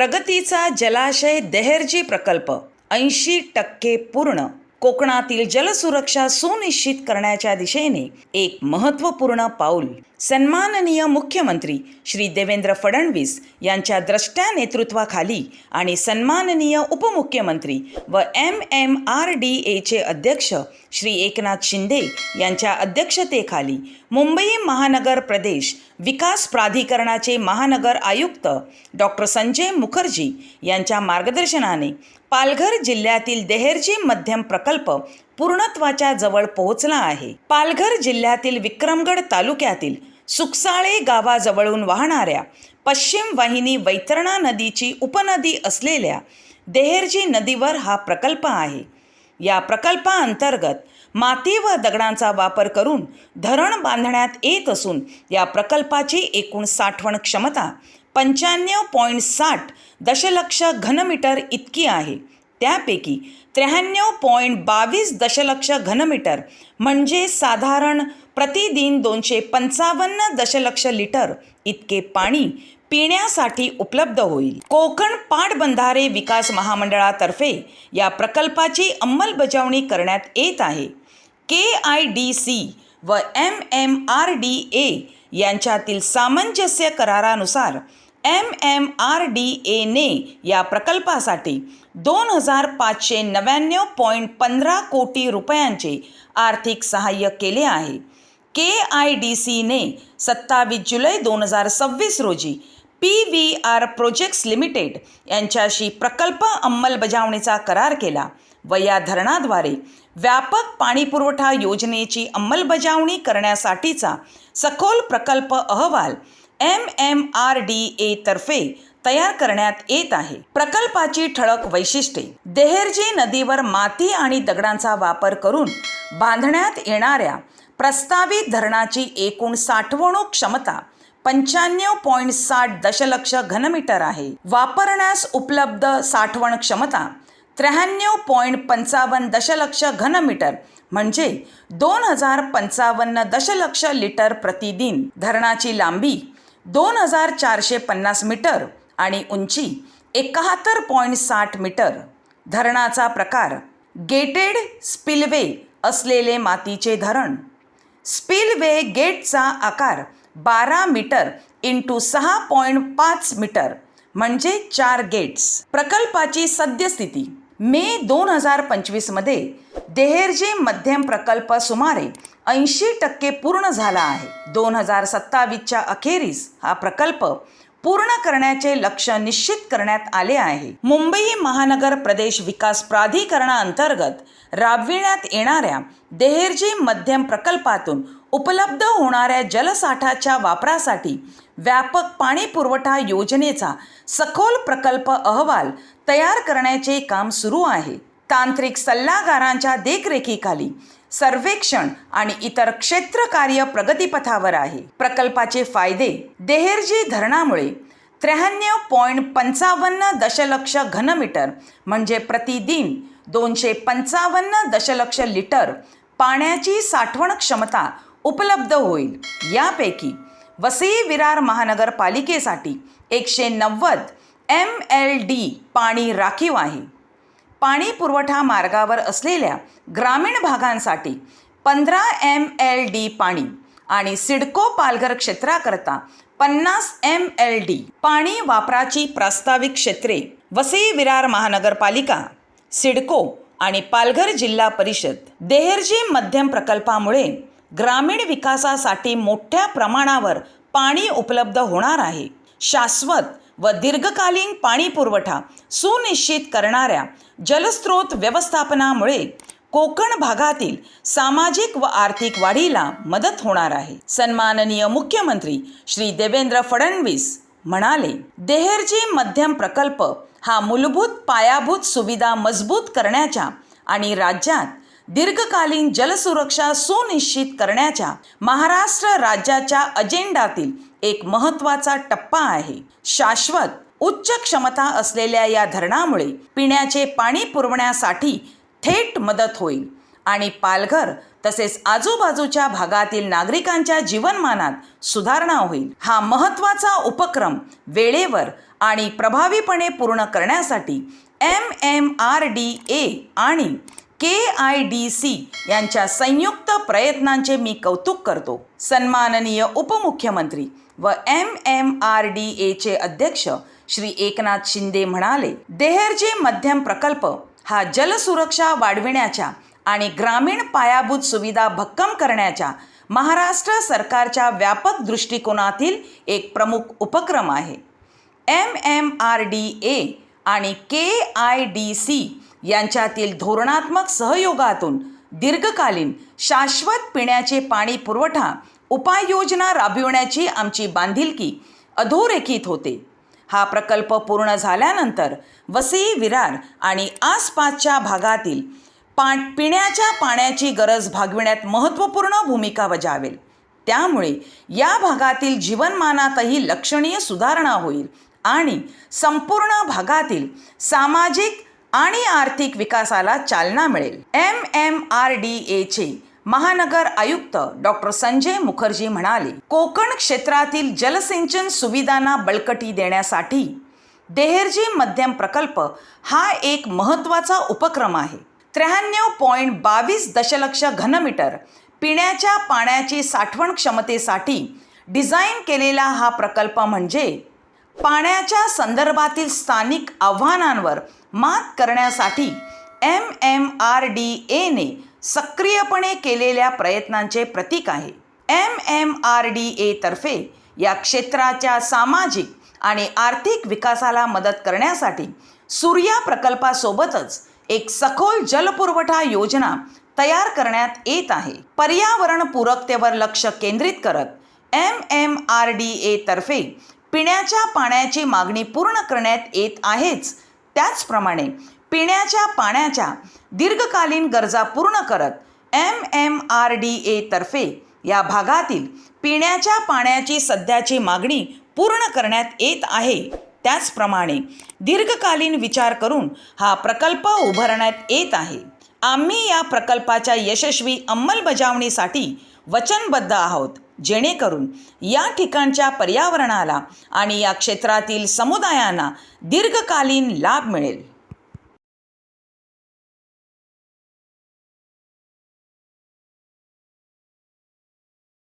प्रगतीचा जलाशय देहेरजी प्रकल्प ऐंशी टक्के पूर्ण. कोकणातील जलसुरक्षा सुनिश्चित करण्याच्या दिशेने एक महत्त्वपूर्ण पाऊल. सन्माननीय मुख्यमंत्री श्री देवेंद्र फडणवीस यांच्या द्रष्ट्या नेतृत्वाखाली आणि सन्माननीय उपमुख्यमंत्री व एम एम आर डी एचे अध्यक्ष श्री एकनाथ शिंदे यांच्या अध्यक्षतेखाली मुंबई महानगर प्रदेश विकास प्राधिकरणाचे महानगर आयुक्त डॉक्टर संजय मुखर्जी यांच्या मार्गदर्शनाने पालघर जिल्ह्यातील देहेरजी मध्यम प्रकल्प पूर्णत्वाच्या जवळ पोहोचला आहे. पालघर जिल्ह्यातील विक्रमगड तालुक्यातील सुकसाळे गावाजवळून वाहणाऱ्या पश्चिम वाहिनी वैतरणा नदीची उपनदी असलेल्या देहेरजी नदीवर हा प्रकल्प आहे. या प्रकल्पाअंतर्गत माती व दगडांचा वापर करून धरण बांधण्यात येत असून या प्रकल्पाची एकूण साठवण क्षमता पंच्याण्णव पॉईंट साठ दशलक्ष घनमीटर इतकी आहे. त्यापैकी त्र्याण्णव पॉईंट बावीस दशलक्ष घनमीटर म्हणजे साधारण प्रतिदिन दोनशे पंचावन्न दशलक्ष लिटर इतके पाणी पिण्यासाठी उपलब्ध होईल. कोकण पाटबंधारे विकास महामंडळातर्फे या प्रकल्पाची अंमलबजावणी करण्यात येत आहे. के आय डी सी व M M R D A यांच्यातील सामंजस्य करारानुसार एम एम आर डी एने या प्रकल्पासाठी दोन हजार पाचशे नव्याण्णव पॉईंट पंधरा कोटी रुपयांचे आर्थिक सहाय्य केले आहे. के आय डी सीने सत्तावीस जुलै दोन हजार सव्वीस रोजी P V R projects limited यांच्याशी प्रकल्प अंमलबजावणीचा करार केला. व या धरणाद्वारे व्यापक पाणीपुरवठा योजनेची अंमलबजावणी करण्यासाठीचा सखोल प्रकल्प अहवाल एम एम आर डी एतर्फे तयार करण्यात येत आहे. प्रकल्पाची ठळक वैशिष्ट्ये. देहेरजी नदीवर माती आणि दगडांचा वापर करून बांधण्यात येणाऱ्या प्रस्तावित धरणाची एकूण साठवणूक क्षमता पंच्याण्णव पॉईंट साठ दशलक्ष घनमीटर आहे. वापरण्यास उपलब्ध साठवण क्षमता त्र्याण्णव पॉईंट पंचावन्न दशलक्ष घनमीटर म्हणजे दोन हजार पंचावन्न दशलक्ष लिटर प्रतिदिन. धरणाची लांबी दोन हजार चारशे पन्नास मीटर आणि उंची एकाहत्तर पॉईंट साठ मीटर. धरणाचा प्रकार गेटेड स्पिलवे असलेले मातीचे धरण. स्पिलवे गेटचा आकार बारा मीटर इंटू सहा पॉईंट पाच मीटर म्हणजे चार गेट्स. प्रकल्पाची सद्यस्थिती. मे दोन हजार पंचवीसमध्ये देहेरजी मध्यम प्रकल्प सुमारे ऐंशी टक्के पूर्ण झाला आहे. दोन हजार सत्तावीसच्या अखेरीस हा प्रकल्प पूर्ण करण्याचे लक्ष्य निश्चित करण्यात आले आहे. मुंबई महानगर प्रदेश विकास प्राधिकरणाअंतर्गत राबविण्यात येणाऱ्या देहेरजी मध्यम प्रकल्पातून उपलब्ध होणाऱ्या जलसाठाच्या वापरासाठी व्यापक पाणी पुरवठा योजनेचा सखोल प्रकल्प अहवाल तयार करण्याचे काम सुरू आहे. तांत्रिक सल्लागारांच्या देखरेखीखाली सर्वेक्षण आणि इतर क्षेत्र कार्य प्रगतीपथावर आहे. प्रकल्पाचे फायदे देहेरजी धरणामुळे त्र्याण्णव पॉईंट पंचावन्न दशलक्ष घनमीटर म्हणजे प्रतिदिन दोनशे पंचावन्न दशलक्ष लिटर पाण्याची साठवण क्षमता उपलब्ध होईल. यापैकी वसई विरार महानगरपालिकेसाठी एकशे नव्वद एम एल डी पाणी राखीव आहे. पाणी पुरवठा मार्गावर असलेल्या ग्रामीण भागांसाठी पंधरा एम एल डी पाणी आणि सिडको पालघर क्षेत्राकरता पन्नास एम एल डी पाणी वापराची प्रास्ताविक क्षेत्रे वसई विरार महानगरपालिका सिडको आणि पालघर जिल्हा परिषद देहेरजी मध्यम प्रकल्पामुळे ग्रामीण विकासासाठी मोठ्या प्रमाणावर पाणी उपलब्ध होणार आहे. शाश्वत व दीर्घकालीन पाणी पुरवठा सुनिश्चित करणाऱ्या जलस्रोत व्यवस्थापनामुळे कोकण भागातील सामाजिक व आर्थिक वाढीला मदत होणार आहे. सन्माननीय मुख्यमंत्री श्री देवेंद्र फडणवीस म्हणाले देहेरजी मध्यम प्रकल्प हा मूलभूत पायाभूत सुविधा मजबूत करण्याच्या आणि राज्यात दीर्घकालीन जलसुरक्षा सुनिश्चित करण्याच्या महाराष्ट्र राज्याच्या अजेंडातील एक महत्त्वाचा टप्पा आहे. शाश्वत उच्च क्षमता असलेल्या या धरणामुळे पिण्याचे पाणी पुरवण्यासाठी थेट मदत होईल आणि पालघर तसेच आजूबाजूच्या भागातील नागरिकांच्या जीवनमानात सुधारणा होईल. हा महत्त्वाचा उपक्रम वेळेवर आणि प्रभावीपणे पूर्ण करण्यासाठी M M R D A आणि के आय डी सी यांच्या संयुक्त प्रयत्नांचे मी कौतुक करतो. सन्माननीय उपमुख्यमंत्री व एम एम आर डी एचे अध्यक्ष श्री एकनाथ शिंदे म्हणाले देहरजी मध्यम प्रकल्प हा जलसुरक्षा वाढविण्याच्या आणि ग्रामीण पायाभूत सुविधा भक्कम करण्याच्या महाराष्ट्र सरकारच्या व्यापक दृष्टिकोनातील एक प्रमुख उपक्रम आहे. M M R D A आणि के आय डी सी यांच्यातील धोरणात्मक सहयोगातून दीर्घकालीन शाश्वत पिण्याचे पाणी पुरवठा उपाययोजना राबविण्याची आमची बांधिलकी अधोरेखित होते. हा प्रकल्प पूर्ण झाल्यानंतर वसई विरार आणि आसपासच्या भागातील पा पिण्याच्या पाण्याची गरज भागविण्यात महत्त्वपूर्ण भूमिका बजावेल. त्यामुळे या भागातील जीवनमानातही लक्षणीय सुधारणा होईल आणि संपूर्ण भागातील सामाजिक आणि आर्थिक विकासाला चालना मिळेल. एम एम आर डी एचे महानगर आयुक्त डॉक्टर संजय मुखर्जी म्हणाले कोकण क्षेत्रातील जलसिंचन सुविधांना बळकटी देण्यासाठी देहेरजी मध्यम प्रकल्प हा एक महत्त्वाचा उपक्रम आहे. त्र्याण्णव पॉईंट बावीस दशलक्ष घनमीटर पिण्याच्या पाण्याची साठवण क्षमतेसाठी डिझाईन केलेला हा प्रकल्प म्हणजे पाण्याच्या संदर्भातील स्थानिक आव्हानांवर मात करण्यासाठी एम एम आर डी एने सक्रियपणे केलेल्या प्रयत्नांचे प्रतीक आहे. एम एम आर डी एतर्फे या क्षेत्राच्या सामाजिक आणि आर्थिक विकासाला मदत करण्यासाठी सूर्या प्रकल्पासोबतच एक सखोल जलपुरवठा योजना तयार करण्यात येत आहे. पर्यावरण पूरकतेवर लक्ष केंद्रित करत एम एम आर डी एतर्फे पिण्याच्या पाण्याची मागणी पूर्ण करण्यात येत आहेच. त्याचप्रमाणे पिण्याच्या पाण्याच्या दीर्घकालीन गरजा पूर्ण करत एम एम आर डी एतर्फे या भागातील पिण्याच्या पाण्याची सध्याची मागणी पूर्ण करण्यात येत आहे. त्याचप्रमाणे दीर्घकालीन विचार करून हा प्रकल्प उभारण्यात येत आहे. आम्ही या प्रकल्पाच्या यशस्वी अंमलबजावणीसाठी वचनबद्ध आहोत. जेणेकरून या ठिकाणच्या पर्यावरणाला आणि या क्षेत्रातील समुदायांना दीर्घकालीन लाभ मिळेल.